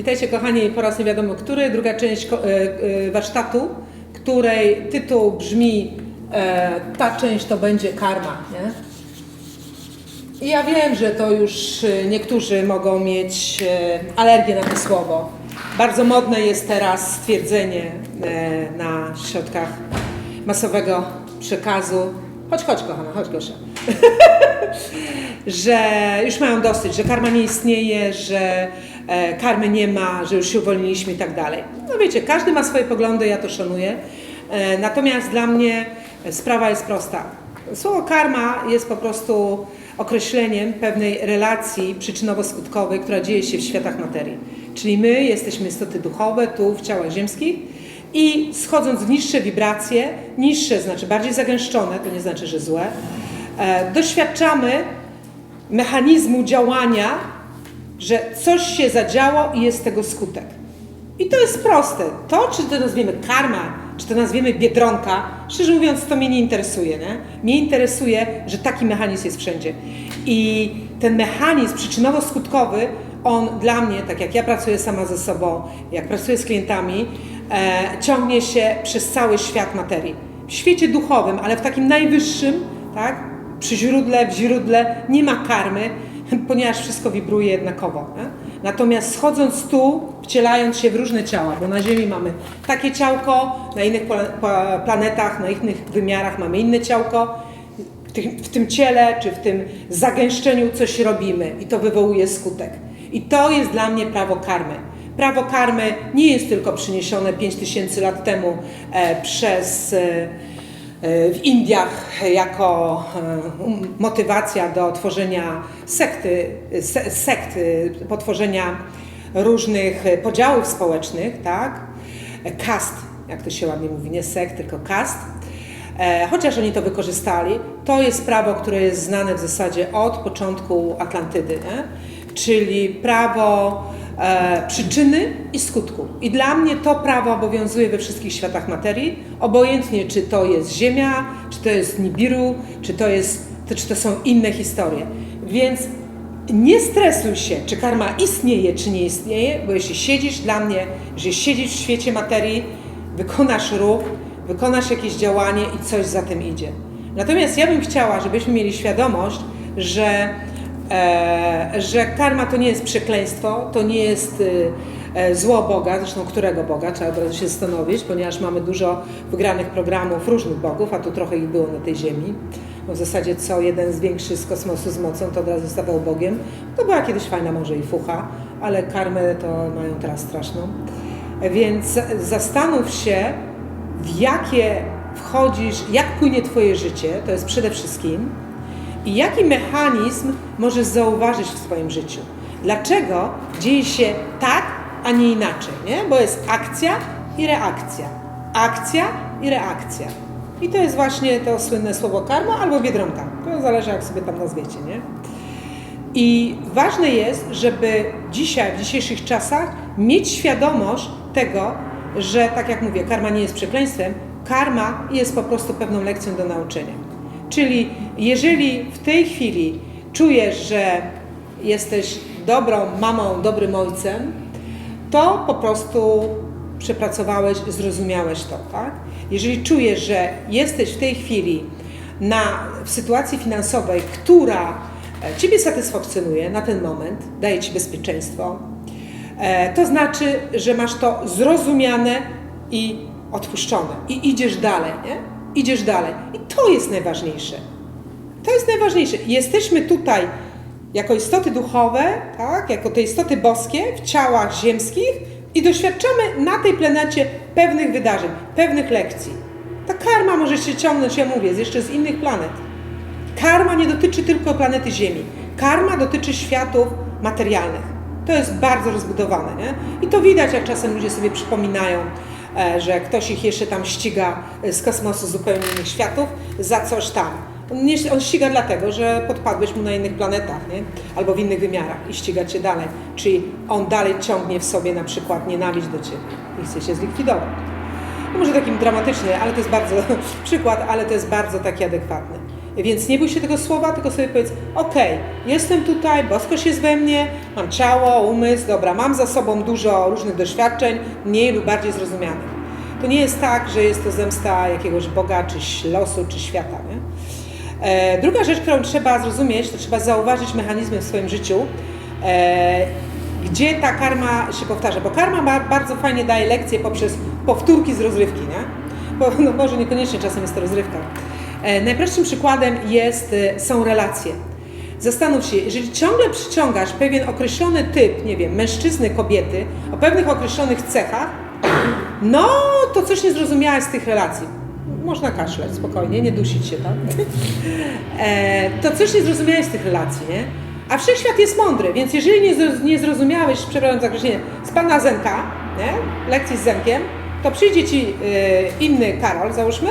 Witajcie kochani po raz nie wiadomo który, druga część e, e, warsztatu, której tytuł brzmi e, ta część to będzie karma, nie? I ja wiem, że to już niektórzy mogą mieć alergię na to słowo. Bardzo modne jest teraz stwierdzenie na środkach masowego przekazu. Chodź, chodź kochana, chodź Gosia. że już mają dosyć, że karma nie istnieje, że karmy nie ma, że już się uwolniliśmy i tak dalej. No wiecie, każdy ma swoje poglądy, ja to szanuję. E, natomiast dla mnie sprawa jest prosta. Słowo karma jest po prostu określeniem pewnej relacji przyczynowo-skutkowej, która dzieje się w światach materii. Czyli my jesteśmy istoty duchowe tu w ciałach ziemskich i schodząc w niższe wibracje, niższe znaczy bardziej zagęszczone, to nie znaczy, że złe, e, doświadczamy mechanizmu działania, że coś się zadziało i jest tego skutek. I to jest proste. To, czy to nazwiemy karma, czy to nazwiemy biedronka, szczerze mówiąc, to mnie nie interesuje. Nie? Mnie interesuje, że taki mechanizm jest wszędzie. I ten mechanizm przyczynowo-skutkowy, on dla mnie, tak jak ja pracuję sama ze sobą, jak pracuję z klientami, e, ciągnie się przez cały świat materii. W świecie duchowym, ale w takim najwyższym, tak? przy źródle, w źródle nie ma karmy, ponieważ wszystko wibruje jednakowo. Nie? Natomiast schodząc tu, wcielając się w różne ciała, bo na Ziemi mamy takie ciałko, na innych planetach, na innych wymiarach mamy inne ciałko, w, tych, w tym ciele czy w tym zagęszczeniu coś robimy i to wywołuje skutek. I to jest dla mnie prawo karmy. Prawo karmy nie jest tylko przyniesione 5000 lat temu e, przez e, w Indiach jako e, um, motywacja do tworzenia sekty, se, sekt, potworzenia różnych podziałów społecznych, tak? Kast, jak to się ładnie mówi, nie sekt, tylko kast. E, Chociaż oni to wykorzystali, to jest prawo, które jest znane w zasadzie od początku Atlantydy, nie? czyli prawo e, przyczyny i skutku. I dla mnie to prawo obowiązuje we wszystkich światach materii, obojętnie czy to jest Ziemia, czy to jest Nibiru, czy to, jest, to, czy to są inne historie. Więc nie stresuj się, czy karma istnieje, czy nie istnieje, bo jeśli siedzisz dla mnie, że siedzisz w świecie materii, wykonasz ruch, wykonasz jakieś działanie i coś za tym idzie. Natomiast ja bym chciała, żebyśmy mieli świadomość, że że karma to nie jest przekleństwo, to nie jest e, e, zło Boga, zresztą którego Boga, trzeba od razu się zastanowić, ponieważ mamy dużo wygranych programów różnych bogów, a tu trochę ich było na tej ziemi. Bo w zasadzie co jeden z większych z kosmosu z mocą, to od razu stawał Bogiem. To była kiedyś fajna może i fucha, ale karmę to mają teraz straszną. Więc zastanów się, w jakie wchodzisz, jak płynie Twoje życie, to jest przede wszystkim, i jaki mechanizm możesz zauważyć w swoim życiu? Dlaczego dzieje się tak, a nie inaczej? Nie? Bo jest akcja i reakcja. Akcja i reakcja. I to jest właśnie to słynne słowo karma albo biedronka. To zależy, jak sobie tam nazwiecie. Nie? I ważne jest, żeby dzisiaj, w dzisiejszych czasach, mieć świadomość tego, że tak jak mówię, karma nie jest przekleństwem, karma jest po prostu pewną lekcją do nauczenia. Czyli jeżeli w tej chwili czujesz, że jesteś dobrą mamą, dobrym ojcem, to po prostu przepracowałeś, zrozumiałeś to, tak? Jeżeli czujesz, że jesteś w tej chwili na, w sytuacji finansowej, która e, Ciebie satysfakcjonuje na ten moment, daje Ci bezpieczeństwo, e, to znaczy, że masz to zrozumiane i odpuszczone i idziesz dalej, nie? Idziesz dalej. I to jest najważniejsze. To jest najważniejsze. Jesteśmy tutaj jako istoty duchowe, tak, jako te istoty boskie w ciałach ziemskich i doświadczamy na tej planecie pewnych wydarzeń, pewnych lekcji. Ta karma może się ciągnąć, ja mówię, jeszcze z innych planet. Karma nie dotyczy tylko planety Ziemi. Karma dotyczy światów materialnych. To jest bardzo rozbudowane, nie? I to widać, jak czasem ludzie sobie przypominają, że ktoś ich jeszcze tam ściga e, z kosmosu zupełnie innych światów za coś tam. On, nie, on ściga dlatego, że podpadłeś mu na innych planetach, nie? albo w innych wymiarach i ściga cię dalej. Czyli on dalej ciągnie w sobie na przykład nienawiść do ciebie i chce się zlikwidować. No może takim dramatyczny, ale to jest bardzo przykład, ale to jest bardzo taki adekwatny. Więc nie bój się tego słowa, tylko sobie powiedz, okej, jestem tutaj, boskość jest we mnie, mam ciało, umysł, dobra, mam za sobą dużo różnych doświadczeń, mniej lub bardziej zrozumianych. To nie jest tak, że jest to zemsta jakiegoś Boga, czy losu, czy świata. Nie? E, druga rzecz, którą trzeba zrozumieć, to trzeba zauważyć mechanizmy w swoim życiu, e, gdzie ta karma się powtarza. Bo karma ba- bardzo fajnie daje lekcje poprzez powtórki z rozrywki. Nie? Bo, no może niekoniecznie czasem jest to rozrywka. E, najprostszym przykładem jest, e, są relacje. Zastanów się, jeżeli ciągle przyciągasz pewien określony typ, nie wiem, mężczyzny, kobiety, o pewnych określonych cechach, no to coś nie zrozumiałeś z tych relacji. Można kaszleć spokojnie, nie dusić się tam. e, to coś nie zrozumiałeś z tych relacji, nie? A wszechświat jest mądry, więc jeżeli nie, zroz- nie zrozumiałeś, przepraszam za określenie, z pana Zenka, nie? lekcji z Zenkiem, to przyjdzie ci inny Karol, załóżmy,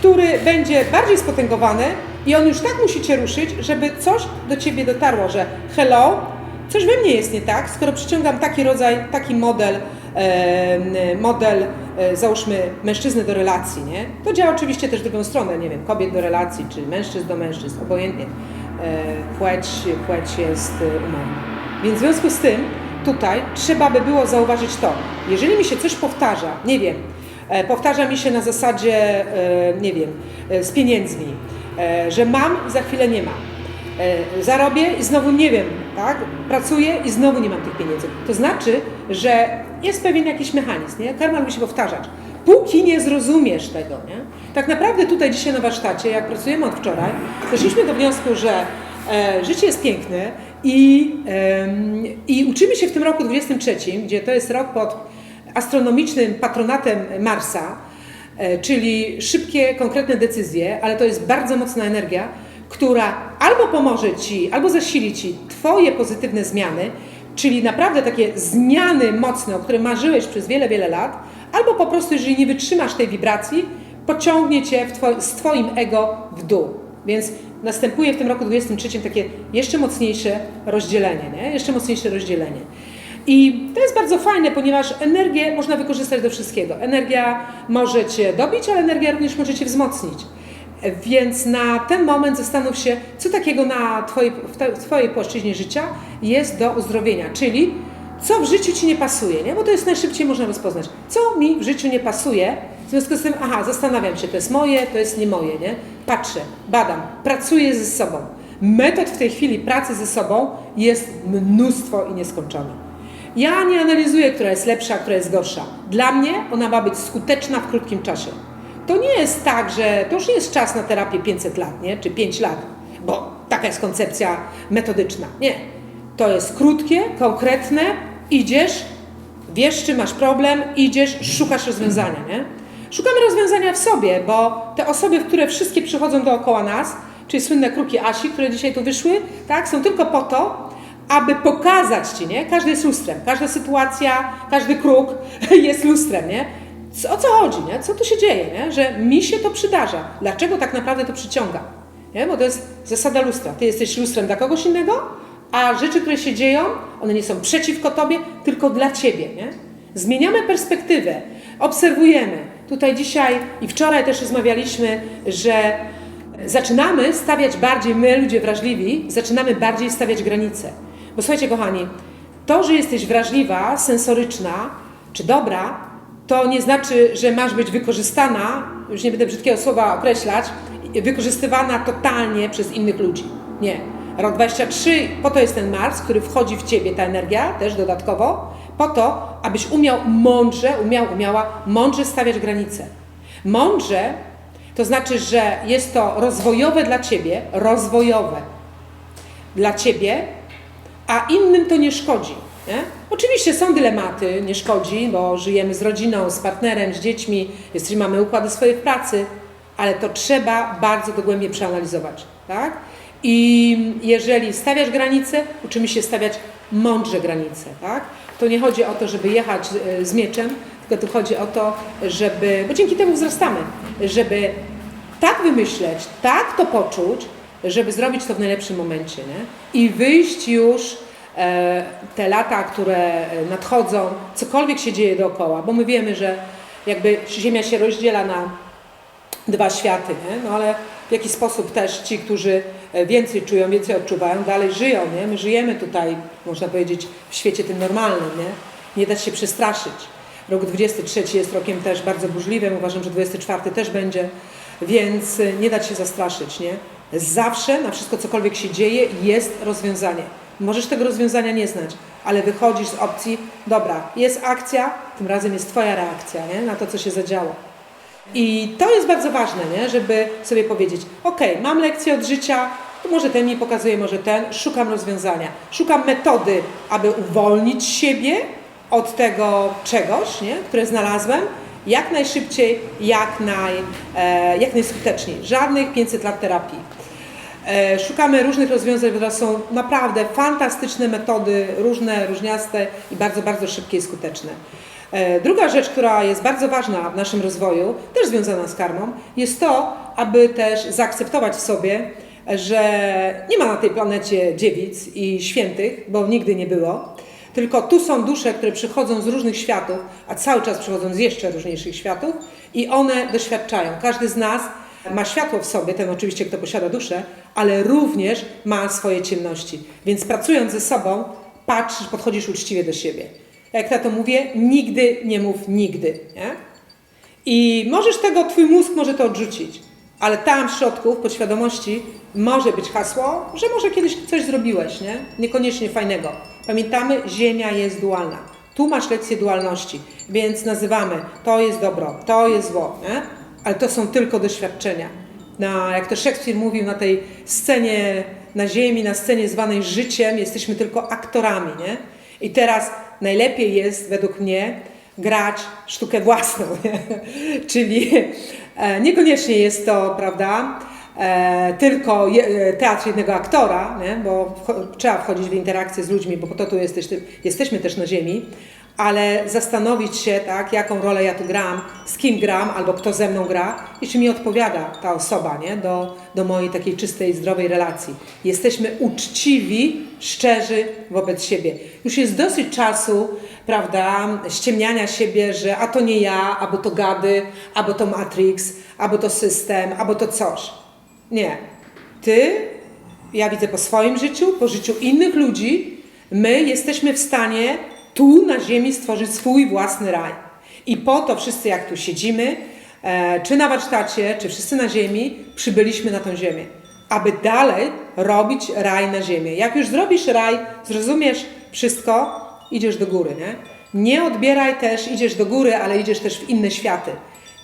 który będzie bardziej spotęgowany i on już tak musi cię ruszyć, żeby coś do ciebie dotarło, że hello, coś we mnie jest nie tak, skoro przyciągam taki rodzaj, taki model, model e, załóżmy mężczyzny do relacji, nie? To działa oczywiście też w drugą stronę, nie wiem, kobiet do relacji, czy mężczyzn do mężczyzn, obojętnie. E, Płeć, płeć jest e, umowna. Więc w związku z tym tutaj trzeba by było zauważyć to, jeżeli mi się coś powtarza, nie wiem, powtarza mi się na zasadzie, e, nie wiem, e, z pieniędzmi, e, że mam i za chwilę nie mam. E, zarobię i znowu nie wiem, tak? Pracuję i znowu nie mam tych pieniędzy. To znaczy, że jest pewien jakiś mechanizm, nie? Karma się powtarzać. Póki nie zrozumiesz tego, nie? Tak naprawdę tutaj dzisiaj na warsztacie, jak pracujemy od wczoraj, doszliśmy do wniosku, że e, życie jest piękne i, i uczymy się w tym roku 23, gdzie to jest rok pod astronomicznym patronatem Marsa, e, czyli szybkie, konkretne decyzje, ale to jest bardzo mocna energia, która albo pomoże Ci, albo zasili Ci Twoje pozytywne zmiany, czyli naprawdę takie zmiany mocne, o których marzyłeś przez wiele, wiele lat, albo po prostu, jeżeli nie wytrzymasz tej wibracji, pociągnie Cię w two, z Twoim ego w dół. Więc następuje w tym roku 23 takie jeszcze mocniejsze rozdzielenie, nie? jeszcze mocniejsze rozdzielenie. I to jest bardzo fajne, ponieważ energię można wykorzystać do wszystkiego. Energia może Cię dobić, ale energia również może Cię wzmocnić. Więc na ten moment zastanów się, co takiego na twojej, w te- Twojej płaszczyźnie życia jest do uzdrowienia, czyli co w życiu Ci nie pasuje, nie? bo to jest najszybciej można rozpoznać. Co mi w życiu nie pasuje, w związku z tym, aha, zastanawiam się, to jest moje, to jest nie moje, nie? Patrzę, badam, pracuję ze sobą. Metod w tej chwili pracy ze sobą jest mnóstwo i nieskończone. Ja nie analizuję, która jest lepsza, która jest gorsza. Dla mnie ona ma być skuteczna w krótkim czasie. To nie jest tak, że to już jest czas na terapię 500 lat, nie? czy 5 lat, bo taka jest koncepcja metodyczna. Nie. To jest krótkie, konkretne, idziesz, wiesz, czy masz problem, idziesz, szukasz rozwiązania. Nie? Szukamy rozwiązania w sobie, bo te osoby, które wszystkie przychodzą dookoła nas, czyli słynne kruki Asi, które dzisiaj tu wyszły, tak, są tylko po to, aby pokazać Ci, nie? Każdy jest lustrem, każda sytuacja, każdy kruk jest lustrem, nie? O co chodzi, nie? Co tu się dzieje, nie? Że mi się to przydarza. Dlaczego tak naprawdę to przyciąga? Nie? Bo to jest zasada lustra. Ty jesteś lustrem dla kogoś innego, a rzeczy, które się dzieją, one nie są przeciwko Tobie, tylko dla Ciebie, nie? Zmieniamy perspektywę, obserwujemy. Tutaj dzisiaj i wczoraj też rozmawialiśmy, że zaczynamy stawiać bardziej, my ludzie wrażliwi, zaczynamy bardziej stawiać granice. Bo słuchajcie, kochani, to, że jesteś wrażliwa, sensoryczna czy dobra, to nie znaczy, że masz być wykorzystana, już nie będę brzydkiego słowa określać, wykorzystywana totalnie przez innych ludzi. Nie. Rok 23, po to jest ten Mars, który wchodzi w Ciebie, ta energia, też dodatkowo, po to, abyś umiał mądrze, umiał, umiała mądrze stawiać granice. Mądrze to znaczy, że jest to rozwojowe dla Ciebie, rozwojowe dla Ciebie, a innym to nie szkodzi. Nie? Oczywiście są dylematy, nie szkodzi, bo żyjemy z rodziną, z partnerem, z dziećmi, jesteśmy, mamy układy swoje w pracy, ale to trzeba bardzo dogłębnie przeanalizować. Tak? I jeżeli stawiasz granice, uczymy się stawiać mądrze granice. Tak? To nie chodzi o to, żeby jechać e, z mieczem, tylko tu chodzi o to, żeby, bo dzięki temu wzrastamy, żeby tak wymyśleć, tak to poczuć, żeby zrobić to w najlepszym momencie nie? i wyjść już e, te lata, które nadchodzą, cokolwiek się dzieje dookoła, bo my wiemy, że jakby Ziemia się rozdziela na dwa światy, nie? No ale w jaki sposób też ci, którzy e, więcej czują, więcej odczuwają, dalej żyją, nie? My żyjemy tutaj, można powiedzieć, w świecie tym normalnym, nie? Nie dać się przestraszyć. Rok 23 jest rokiem też bardzo burzliwym, uważam, że 24 też będzie, więc e, nie dać się zastraszyć, nie? Zawsze na wszystko, cokolwiek się dzieje, jest rozwiązanie. Możesz tego rozwiązania nie znać, ale wychodzisz z opcji, dobra, jest akcja, tym razem jest Twoja reakcja nie? na to, co się zadziało. I to jest bardzo ważne, nie? żeby sobie powiedzieć, ok, mam lekcję od życia, może ten mi pokazuje, może ten, szukam rozwiązania. Szukam metody, aby uwolnić siebie od tego czegoś, nie? które znalazłem, jak najszybciej, jak, naj, e, jak najskuteczniej. Żadnych 500 lat terapii. E, Szukamy różnych rozwiązań, które są naprawdę fantastyczne metody, różne, różniaste i bardzo, bardzo szybkie i skuteczne. E, Druga rzecz, która jest bardzo ważna w naszym rozwoju, też związana z karmą, jest to, aby też zaakceptować w sobie, że nie ma na tej planecie dziewic i świętych, bo nigdy nie było. Tylko tu są dusze, które przychodzą z różnych światów, a cały czas przychodzą z jeszcze różniejszych światów i one doświadczają. Każdy z nas ma światło w sobie, ten oczywiście, kto posiada duszę, ale również ma swoje ciemności. Więc pracując ze sobą, patrzysz, podchodzisz uczciwie do siebie. Jak ja to mówię, nigdy nie mów nigdy. Nie? I możesz tego, twój mózg może to odrzucić, ale tam w środku, w podświadomości, może być hasło, że może kiedyś coś zrobiłeś, nie? Niekoniecznie fajnego. Pamiętamy, Ziemia jest dualna. Tu masz lekcję dualności, więc nazywamy to jest dobro, to jest zło, nie? Ale to są tylko doświadczenia. Na, jak to Szekspir mówił, na tej scenie na ziemi, na scenie zwanej życiem, jesteśmy tylko aktorami. Nie? I teraz najlepiej jest, według mnie, grać sztukę własną. Nie? Czyli e, niekoniecznie jest to, prawda, e, tylko e, teatr jednego aktora, nie? bo trzeba wchodzić w interakcję z ludźmi, bo po to tu jesteś, jesteśmy też na ziemi, ale zastanowić się, tak, jaką rolę ja tu gram, z kim gram, albo kto ze mną gra i czy mi odpowiada ta osoba nie? Do, do mojej takiej czystej, zdrowej relacji. Jesteśmy uczciwi, szczerzy wobec siebie. Już jest dosyć czasu, prawda, ściemniania siebie, że a to nie ja, albo to gady, albo to Matrix, albo to system, albo to coś. Nie. Ty, ja widzę po swoim życiu, po życiu innych ludzi, my jesteśmy w stanie tu na ziemi stworzyć swój własny raj. I po to wszyscy, jak tu siedzimy, e, czy na warsztacie, czy wszyscy na ziemi, przybyliśmy na tą ziemię, aby dalej robić raj na ziemię. Jak już zrobisz raj, zrozumiesz wszystko, idziesz do góry, nie? Nie odbieraj też, idziesz do góry, ale idziesz też w inne światy.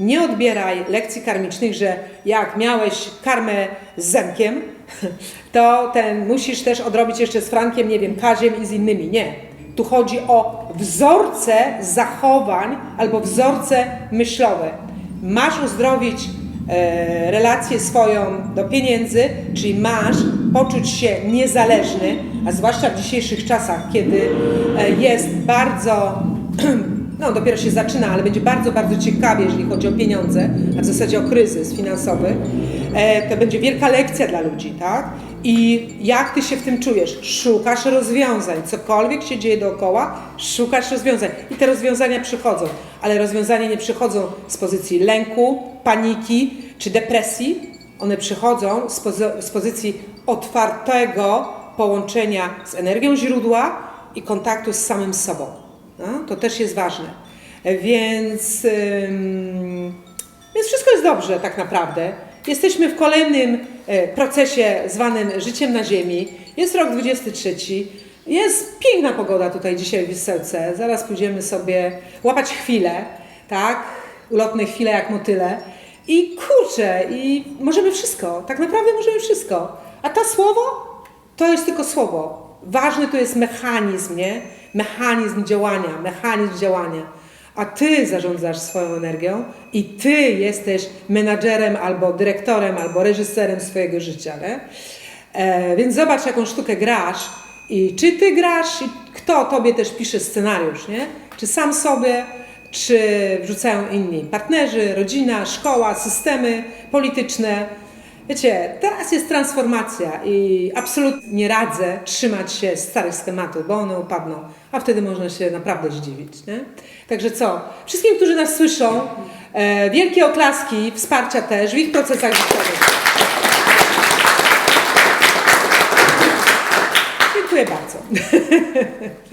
Nie odbieraj lekcji karmicznych, że jak miałeś karmę z Zemkiem, to ten musisz też odrobić jeszcze z Frankiem, nie wiem, Kaziem i z innymi. Nie. Tu chodzi o wzorce zachowań albo wzorce myślowe. Masz uzdrowić e, relację swoją do pieniędzy, czyli masz poczuć się niezależny, a zwłaszcza w dzisiejszych czasach, kiedy e, jest bardzo no dopiero się zaczyna, ale będzie bardzo, bardzo ciekawie, jeżeli chodzi o pieniądze, a w zasadzie o kryzys finansowy, e, to będzie wielka lekcja dla ludzi, tak? I jak ty się w tym czujesz? Szukasz rozwiązań, cokolwiek się dzieje dookoła, szukasz rozwiązań i te rozwiązania przychodzą, ale rozwiązania nie przychodzą z pozycji lęku, paniki czy depresji, one przychodzą z, pozy- z pozycji otwartego połączenia z energią źródła i kontaktu z samym sobą. No, to też jest ważne. Więc, ym, więc wszystko jest dobrze tak naprawdę. Jesteśmy w kolejnym e, procesie zwanym życiem na ziemi. Jest rok 23. Jest piękna pogoda tutaj dzisiaj w Wisselce. Zaraz pójdziemy sobie łapać chwilę, tak? Ulotne chwile jak motyle. I kurczę, i możemy wszystko. Tak naprawdę możemy wszystko. A to słowo to jest tylko słowo. Ważny tu jest mechanizm, nie? Mechanizm działania, mechanizm działania. A ty zarządzasz swoją energią i ty jesteś menadżerem albo dyrektorem, albo reżyserem swojego życia, nie? E, więc zobacz, jaką sztukę grasz i czy ty grasz i kto tobie też pisze scenariusz, nie? Czy sam sobie, czy wrzucają inni partnerzy, rodzina, szkoła, systemy polityczne. Wiecie, teraz jest transformacja i absolutnie nie radzę trzymać się starych schematów, bo one upadną, a wtedy można się naprawdę zdziwić. Nie? Także co? Wszystkim, którzy nas słyszą, e, wielkie oklaski, wsparcia też w ich procesach życiowych. Dziękuję bardzo.